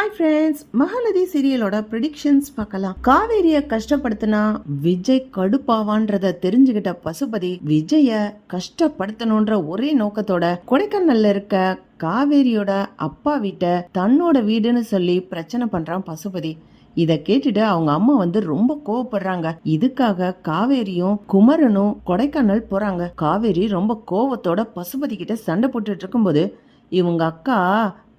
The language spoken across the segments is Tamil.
ஹாய் ஃப்ரெண்ட்ஸ் மகாநதி சீரியலோட ப்ரிடிக்ஷன்ஸ் பார்க்கலாம். காவேரிய கஷ்டப்படுத்தினா விஜய் கடுப்பாவான்றத தெரிஞ்சுக்கிட்ட பசுபதி விஜய கஷ்டப்படுத்தணுன்ற ஒரே நோக்கத்தோட கொடைக்கானல்ல இருக்க காவேரியோட அப்பா வீட்டை தன்னோட வீடுன்னு சொல்லி பிரச்சனை பண்றான் பசுபதி. இதை கேட்டுட்டு அவங்க அம்மா வந்து ரொம்ப கோவப்படுறாங்க. இதுக்காக காவேரியும் குமரனும் கொடைக்கானல் போறாங்க. காவேரி ரொம்ப கோவத்தோட பசுபதி கிட்ட சண்டை போட்டுட்டு இருக்கும்போது இவங்க அக்கா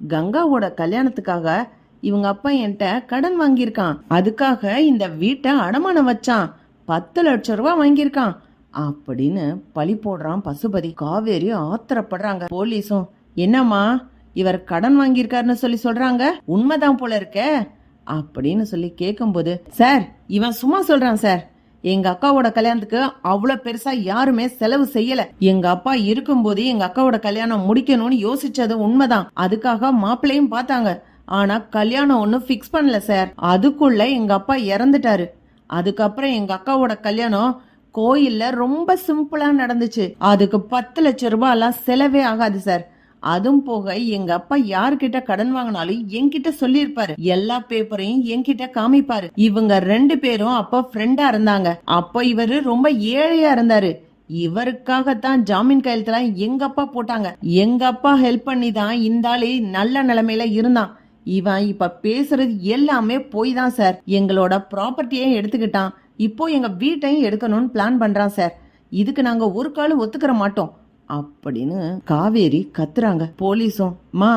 கங்காவோட கல்யாணத்துக்காக இவங்க அப்பா என்கிட்ட கடன் வாங்கியிருக்கான். அதுக்காக இந்த வீட்டை அடமானம் வச்சான். பத்து லட்சம் ரூபா வாங்கியிருக்கான். அப்படின்னு பழி போடுறான் பசுபதி. காவேரி ஆத்திரப்படுறாங்க போலீஸும். என்னம்மா இவர் கடன் வாங்கியிருக்காருன்னு சொல்லி சொல்றாங்க? உண்மைதான் போல இருக்கே. அப்படின்னு சொல்லி கேட்கும்போது சார் இவன் சும்மா சொல்றான் சார். எங்க அக்காவோட கல்யாணத்துக்கு அவ்வளவு பெருசா யாருமே செலவு செய்யல. எங்க அப்பா இருக்கும்போது எங்க அக்காவோட கல்யாணம் முடிக்கணும்னு யோசிச்சது உண்மைதான். அதுக்காக மாப்பிள்ளையும் பார்த்தாங்க. ஆனா கல்யாணம் ஒன்றும் ஃபிக்ஸ் பண்ணல சார் அதுக்குள்ள எங்க அப்பா இறந்துட்டாரு. அதுக்கப்புறம் எங்க அக்காவோட கல்யாணம் கோயில்ல ரொம்ப சிம்பிளா நடந்துச்சு. அதுக்கு பத்து லட்ச ரூபாய் எல்லாம் செலவே ஆகாது சார் அதுவும் போக எங்க அப்பா யார்கிட்ட கடன் வாங்கினாலும் என்கிட்ட சொல்லியிருப்பாரு. எல்லா பேப்பரையும் என்கிட்ட காமிப்பாரு. இவங்க ரெண்டு பேரும் அப்ப ஃப்ரெண்டா இருந்தாங்க. அப்ப இவரு ரொம்ப ஏழையா இருந்தாரு. இவருக்காகத்தான் ஜாமீன் கையெழுத்தெல்லாம் எங்க அப்பா போட்டாங்க. எங்க அப்பா ஹெல்ப் பண்ணி தான் இந்த ஆளே நல்ல நிலைமையில இருந்தான். இவன் இப்ப பேசுறது எல்லாமே போய் தான் சார் எங்களோட ப்ராப்பர்ட்டியையும் எடுத்துக்கிட்டான். இப்போ எங்க வீட்டையும் எடுக்கணும்னு பிளான் பண்றான் சார் இதுக்கு நாங்க ஒரு காலம் ஒத்துக்கிற மாட்டோம். அப்படின்னு காவேரி கத்துறாங்க. போலீஸும் மா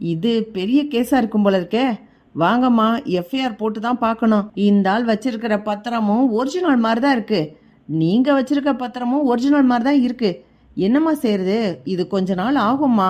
இது பெரிய கேஸா இருக்கும் போல இருக்கே. வாங்கம்மா எஃப்ஐஆர் போட்டு தான் பார்க்கணும். இந்த ஆள் வச்சிருக்கிற பத்திரமும் ஒரிஜினல் மாதிரி தான் இருக்கு. நீங்க வச்சிருக்க பத்திரமும் ஒரிஜினல் மாதிரி தான் இருக்கு. என்னம்மா செய்யறது இது கொஞ்ச நாள் ஆகும்மா.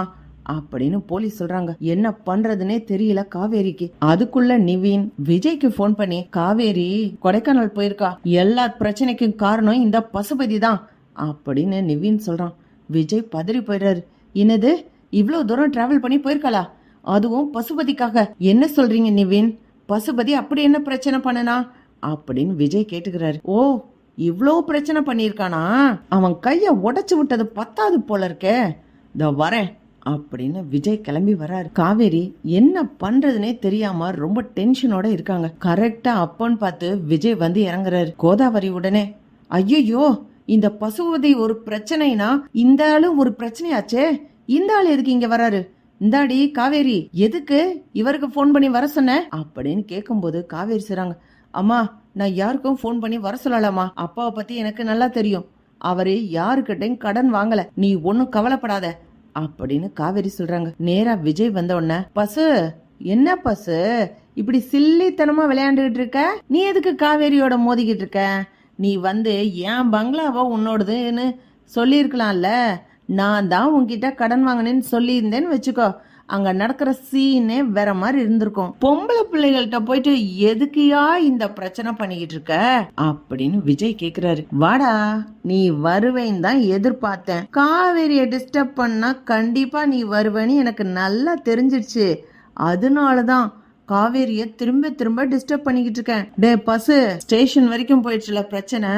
அப்படின்னு போலீஸ் சொல்றாங்க. என்ன பண்றதுனே தெரியல காவேரிக்கு. அதுக்குள்ள நிவின் விஜய்க்கு ஃபோன் பண்ணி காவேரி கொடைக்கானல் போயிருக்கா. எல்லா பிரச்சனைக்கும் காரணம் இந்த பசுபதி தான் அப்படின்னு நிவின் சொல்றான். விஜய் பதறி போயிடுறாரு. என்னது? இவ்வளோ தூரம் டிராவல் பண்ணி போயிருக்காளா? அதுவும் பசுபதிக்காக. என்ன சொல்றீங்க நிவின்? பசுபதி அப்படி என்ன பிரச்சனை பண்ணனா? அப்படின்னு விஜய் கேட்டுக்கிறாரு. ஓ இவ்வளோ பிரச்சனை பண்ணியிருக்கானா? அவன் கையை உடைச்சு விட்டது பத்தாது போல இருக்கே. இதோ வரேன் அப்படின்னு விஜய் கிளம்பி வராரு. காவேரி என்ன பண்றதுனே தெரியாம ரொம்ப டென்ஷனோட இருக்காங்க. கரெக்டா அப்பன்னு பார்த்து விஜய் வந்து இறங்குறாரு. கோதாவரி உடனே ஐயோ இந்த பசுவதை ஒரு பிரச்சனைனா இந்த ஆளு ஒரு பிரச்சனையாச்சே? இந்த ஆள் எதுக்கு இங்க வராரு? இந்தாடி காவேரி எதுக்கு இவருக்கு ஃபோன் பண்ணி வர சொன்ன? அப்படின்னு கேட்கும்போது காவேரி சொல்றாங்க அம்மா நான் யாருக்கும் ஃபோன் பண்ணி வர சொல்லலாமா? அப்பாவை பத்தி எனக்கு நல்லா தெரியும். அவரு யாருக்கிட்டையும் கடன் வாங்கல. நீ ஒன்னும் கவலைப்படாத அப்படின்னு காவேரி சொல்றாங்க. நேரா விஜய் வந்த உடனே பசு என்ன பசு? இப்படி சில்லித்தனமா விளையாண்டுகிட்டு இருக்க? நீ எதுக்கு காவேரியோட மோதிக்கிட்டு இருக்க? நீ வந்து ஏன் பங்களாவா உன்னோடதுன்னு சொல்லியிருக்கலாம்ல? நான் தான் உன்கிட்ட கடன் வாங்கினேன்னு சொல்லியிருந்தேன்னு வச்சுக்கோ. அங்க நடக்கிற சீனே வேற மாதிரி இருந்திருக்கும். பொம்பளை பிள்ளைகள்கிட்ட போயிட்டு எதுக்கியா இந்த பிரச்சனை பண்ணிக்கிட்டு இருக்க? அப்படின்னு விஜய் கேக்குறாரு. வாடா நீ வருவேன்னு தான் எதிர்பார்த்தேன். காவேரிய டிஸ்டர்ப் பண்ணா கண்டிப்பா நீ வருவேன்னு எனக்கு நல்லா தெரிஞ்சிருச்சு. அதனாலதான் காவேரிய திரும்ப திரும்ப டிஸ்டர்ப் பண்ணிக்கிட்டு இருக்கேன். டே பசு ஸ்டேஷன் வரைக்கும் போயிடுச்சுல பிரச்சனை.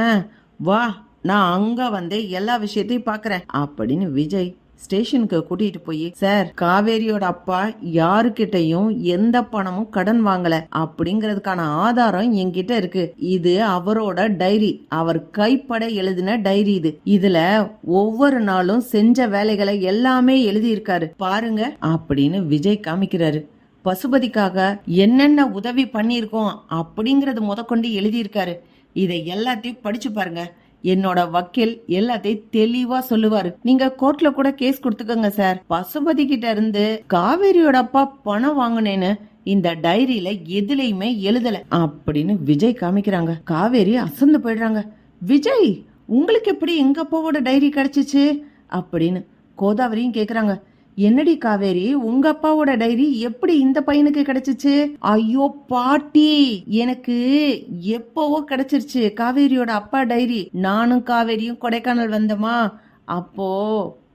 வா நான் அங்க வந்து எல்லா விஷயத்தையும் பாக்குறேன். அப்படின்னு விஜய் ஸ்டேஷனுக்கு கூட்டிட்டு போய் சார் காவேரியோட அப்பா யாருக்கிட்டையும் எந்த பணமும் கடன் வாங்கல. அப்படிங்கறதுக்கான ஆதாரம் என்கிட்ட இருக்கு. இது அவரோட டைரி. அவர் கைப்பட எழுதின டைரி இது. இதுல ஒவ்வொரு நாளும் செஞ்ச வேலைகளை எல்லாமே எழுதியிருக்காரு. பாருங்க அப்படின்னு விஜய் காமிக்கிறாரு. பசுபதிக்காக என்னென்ன உதவி பண்ணியிருக்கோம் அப்படிங்கிறது முதற்கொண்டு எழுதியிருக்காரு. இதை எல்லாத்தையும் படிச்சு பாருங்க. என்னோட வக்கீல் எல்லாத்தையும் தெளிவா சொல்லுவாரு. நீங்க கோர்ட்ல கூட கேஸ் கொடுத்துக்கோங்க சார். பசுபதி கிட்ட இருந்து காவேரியோட அப்பா பணம் வாங்கினேன்னு இந்த டைரியில எதுலயுமே எழுதல. அப்படின்னு விஜய் காமிக்கிறாங்க. காவேரி அசந்து போயிடுறாங்க. விஜய் உங்களுக்கு எப்படி எங்க அப்பாவோட டைரி கிடைச்சிச்சு? அப்படின்னு கோதாவரியும் கேக்குறாங்க. என்னடி காவேரி உங்க அப்பாவோட டைரி எப்படி இந்த பையனுக்கு கிடைச்சிச்சு? ஐயோ பாட்டி! எனக்கு எப்பவோ கிடைச்சிருச்சு. காவேரியோட அப்பா டைரி நானும் காவேரியும் கொடைக்கானல் வந்தோமா? அப்போ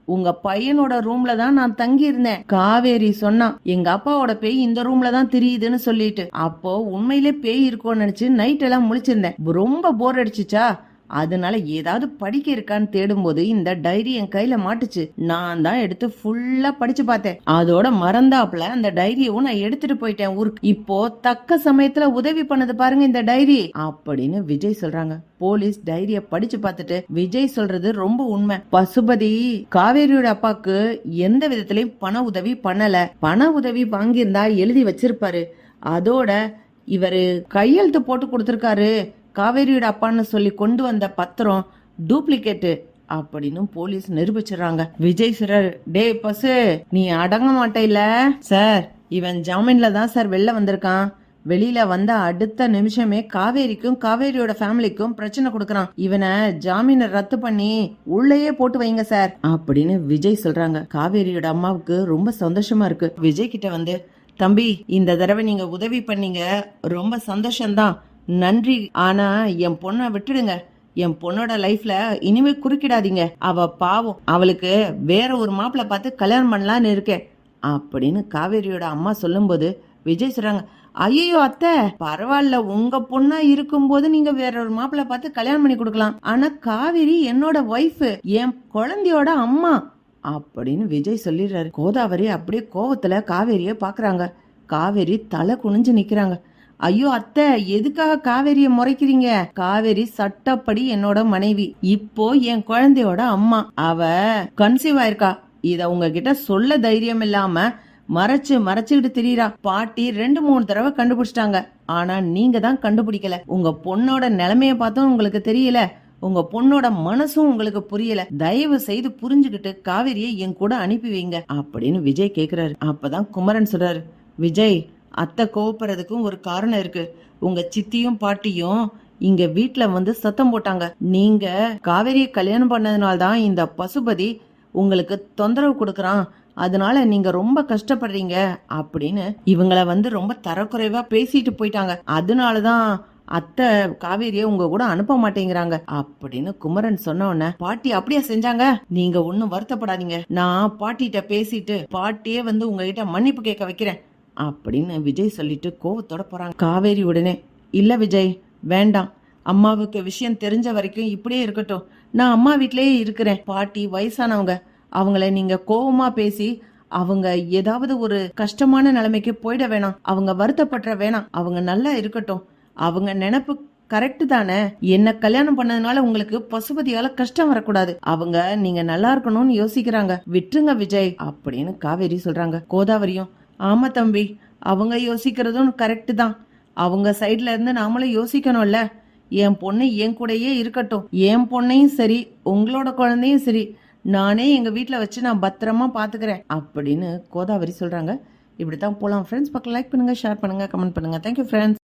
உங்க பையனோட ரூம்ல தான் நான் தங்கி இருந்தேன் காவேரி சொன்னான் எங்க அப்பாவோட பேய் இந்த ரூம்ல தான் தெரியுதுன்னு சொல்லிட்டு. அப்போ உண்மையிலே பேய் இருக்கும்னு நினைச்சு நைட் எல்லாம் முழிச்சிருந்தேன். ரொம்ப போர் அடிச்சுச்சா? அதனால ஏதாவது படிக்க இருக்கான்னு தேடும்போது இந்த டைரி என் கையில மாட்டுச்சு. நான் தான் எடுத்து ஃபுல்லா படிச்சு பார்த்தேன். அதோட மறந்தாப்புல அந்த டைரியவும் நான் எடுத்துட்டு போயிட்டேன் ஊருக்கு. இப்போ தக்க சமயத்துல உதவி பண்ணது பாருங்க இந்த டைரி அப்படின்னு விஜய் சொல்றாங்க. போலீஸ் டைரிய படிச்சு பார்த்துட்டு விஜய் சொல்றது ரொம்ப உண்மை. பசுபதி காவேரியோட அப்பாக்கு எந்த விதத்திலயும் பண உதவி பண்ணல. பண உதவி வாங்கியிருந்தா எழுதி வச்சிருப்பாரு. அதோட இவர் கையெழுத்து போட்டு கொடுத்துருக்காரு. காவேரியோட அப்பான்னு சொல்லி கொண்டு வந்த பத்திரம் டூப்ளிகேட்டு அப்படின்னு போலீஸ் நிரூபிச்சிடுறாங்க. விஜய் சார் டே பசு நீ அடங்க மாட்டேல சார் இவன் ஜாமீன்ல தான் சார் வெளில வந்திருக்கான். வெளியில வந்த அடுத்த நிமிஷமே காவேரிக்கும் காவேரியோட ஃபேமிலிக்கும் பிரச்சனை கொடுக்கறான். இவனை ஜாமீனை ரத்து பண்ணி உள்ளேயே போட்டு வைங்க சார். அப்படின்னு விஜய் சொல்றாங்க. காவேரியோட அம்மாவுக்கு ரொம்ப சந்தோஷமா இருக்கு. விஜய் கிட்ட வந்து தம்பி இந்த தடவை நீங்க உதவி பண்ணீங்க. ரொம்ப சந்தோஷம்தான். நன்றி ஆனா என் பொண்ணை விட்டுடுங்க. என் பொண்ணோட லைஃப்ல இனிமே குறுக்கிடாதீங்க. அவ பாவம் அவளுக்கு வேற ஒரு மாப்பிள்ள பார்த்து கல்யாணம் பண்ணலான்னு இருக்கேன். அப்படின்னு காவேரியோட அம்மா சொல்லும்போது விஜய் சொல்றாங்க ஐயோ அத்தை பரவாயில்ல உங்க பொண்ணா இருக்கும்போது நீங்க வேற ஒரு மாப்பிள்ள பார்த்து கல்யாணம் பண்ணி கொடுக்கலாம். ஆனா காவேரி என்னோட ஒய்ஃப் என் குழந்தையோட அம்மா. அப்படின்னு விஜய் சொல்லிடுறாரு. கோதாவரி அப்படியே கோவத்துல காவேரிய பாக்குறாங்க காவேரி தலை குனிஞ்சு நிக்கிறாங்க. ஐயோ அத்தை எதுக்காக காவேரிய முறைக்கிறீங்க? காவேரி சட்டப்படி என்னோட மனைவி. இப்போ என் குழந்தையோட அம்மா. அவ கன்சீவ் ஆயிருக்கா. இத உங்ககிட்ட சொல்ல தைரியம் இல்லாம மறைச்சு மறைச்சுக்கிட்டு திரியறா. பாட்டி ரெண்டு மூணு தடவை கண்டுபிடிச்சிட்டாங்க. ஆனா நீங்க தான் கண்டுபிடிக்கல. உங்க பொண்ணோட நிலைமைய பார்த்தும் உங்களுக்கு தெரியல. உங்க பொண்ணோட மனசும் உங்களுக்கு புரியல. தயவு செய்து புரிஞ்சுக்கிட்டு காவேரியை என் கூட அனுப்பி வைங்க. அப்படின்னு விஜய் கேக்குறாரு. அப்பதான் குமரன் சொல்றாரு. விஜய் அத்தை கோவப்படுறதுக்கும் ஒரு காரணம் இருக்கு. உங்க சித்தியும் பாட்டியும் இங்க வீட்டுல வந்து சத்தம் போட்டாங்க. நீங்க காவேரியை கல்யாணம் பண்ணதுனால தான் இந்த பசுபதி உங்களுக்கு தொந்தரவு கொடுக்குறான். அதனால நீங்க ரொம்ப கஷ்டப்படுறீங்க அப்படின்னு இவங்கள வந்து ரொம்ப தரக்குறைவா பேசிட்டு போயிட்டாங்க. அதனாலதான் அத்தை காவேரியை உங்க கூட அனுப்ப மாட்டேங்கிறாங்க அப்படின்னு குமரன் சொன்ன உடனே பாட்டி அப்படியே செஞ்சாங்க? நீங்க ஒன்னும் வருத்தப்படாதீங்க. நான் பாட்டிகிட்ட பேசிட்டு பாட்டியே வந்து உங்ககிட்ட மன்னிப்பு கேட்க வைக்கிறேன். அப்படின்னு விஜய் சொல்லிட்டு கோவத்தோட போகிறாங்க காவேரி உடனே இல்லை விஜய் வேண்டாம். அம்மாவுக்கு விஷயம் தெரிஞ்ச வரைக்கும் இப்படியே இருக்கட்டும். நான் அம்மா வீட்லேயே இருக்கிறேன். பாட்டி வயசானவங்க அவங்கள நீங்க கோவமாக பேசி அவங்க ஏதாவது ஒரு கஷ்டமான நிலைமைக்கு போயிட வேணாம். அவங்க வருத்தப்படுற வேணாம். அவங்க நல்லா இருக்கட்டும். அவங்க நினப்பு கரெக்டு தானே? என்ன கல்யாணம் பண்ணதுனால உங்களுக்கு பசுபதியால கஷ்டம் வரக்கூடாது. அவங்க நீங்க நல்லா இருக்கணும்னு யோசிக்கிறாங்க. விட்டுருங்க விஜய் அப்படின்னு காவேரி சொல்றாங்க. கோதாவரியும் ஆமாம் தம்பி அவங்க யோசிக்கிறதும் கரெக்டு தான். அவங்க சைட்ல இருந்து நாமளும் யோசிக்கணும்ல. என் பொண்ணு என் கூடயே இருக்கட்டும். என் பொண்ணையும் சரி உங்களோட குழந்தையும் சரி நானே எங்க வீட்டில் வச்சு நான் பத்திரமா பார்த்துக்கிறேன் அப்படின்னு கோதாவரி சொல்றாங்க. இப்படித்தான் போகலாம் ஃப்ரெண்ட்ஸ் பக்கம் லைக் பண்ணுங்க ஷேர் பண்ணுங்க கமெண்ட் பண்ணுங்க. Thank you friends